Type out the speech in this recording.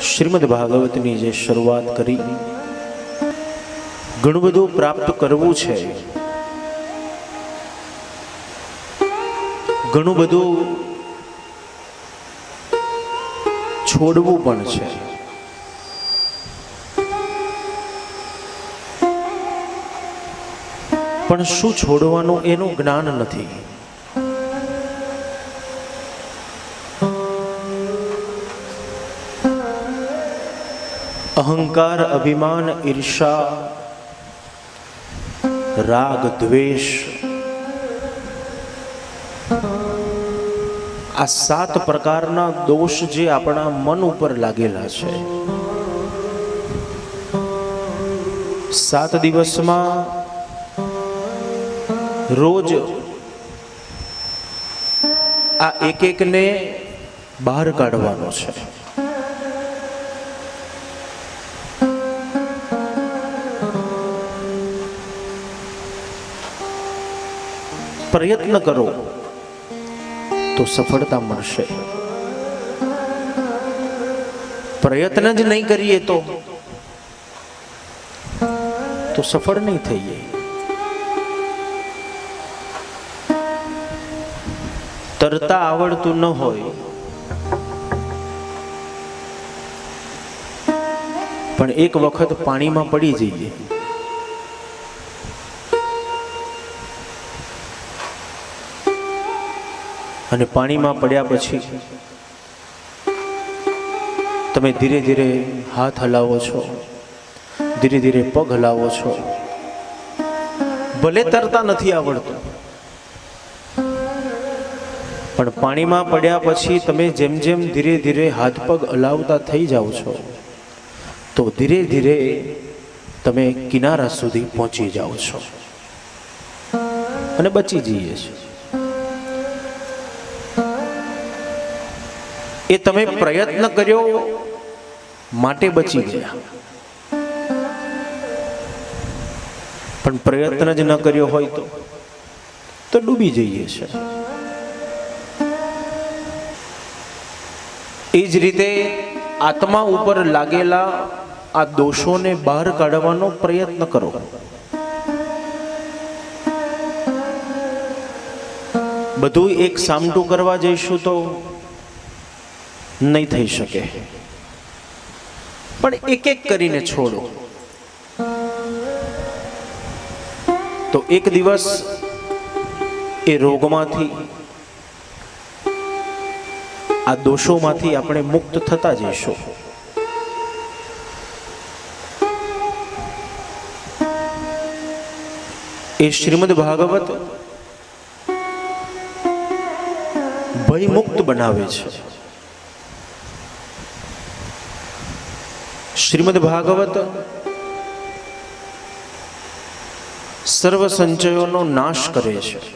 શ્રીમદ ભાગવતની જે શરૂઆત કરી, ઘણું બધું પ્રાપ્ત કરવું છે. ઘણું બધું છોડવું પણ છે. પણ શું છોડવાનું એનું જ્ઞાન નથી. અહંકાર, અભિમાન, ઈર્ષા, રાગ, દ્વેષ, આ સાત પ્રકારના દોષ જે આપણા મન ઉપર લાગેલા છે. સાત દિવસમાં રોજ આ એક એકને બહાર કાઢવાનો છે. પ્રયત્ન કરો, તો સફળતા મળશે. પ્રયત્ન જ નહીં કરીએ તો તો સફળ નહીં થઈએ. તરતા આવડતું ન હોય, પણ એક વખત પાણીમાં પડી જઈએ. અને પાણીમાં પડ્યા પછી તમે ધીરે ધીરે હાથ હલાવો છો. ધીરે ધીરે પગ હલાવો છો. ભલે તરતા નથી આવડતું. પણ પાણીમાં પડ્યા પછી તમે જેમ જેમ ધીરે ધીરે હાથ પગ હલાવતા થઈ જાઓ છો, તો ધીરે ધીરે તમે કિનારા સુધી પહોંચી જાઓ છો. અને બચી જઈએ છીએ. એ તમે પ્રયત્ન કર્યો માટે બચી ગયા. પણ પ્રયત્ન જ ન કર્યો હોય તો તો ડૂબી જઈએ છે. એ જ રીતે આત્મા ઉપર લાગેલા આ દોષોને બહાર કાઢવાનો પ્રયત્ન કરો. બધું એક સામટું કરવા જઈશું તો નહીં થઈ શકે. પણ એક એક કરીને છોડો. તો એક દિવસ એ રોગમાંથી, આ દોષોમાંથી આપણે મુક્ત થતા જઈશું. એ શ્રીમદ ભાગવત ભયમુક્ત બનાવે છે. શ્રીમદ ભાગવત સર્વ સંચયોનો નાશ કરે છે.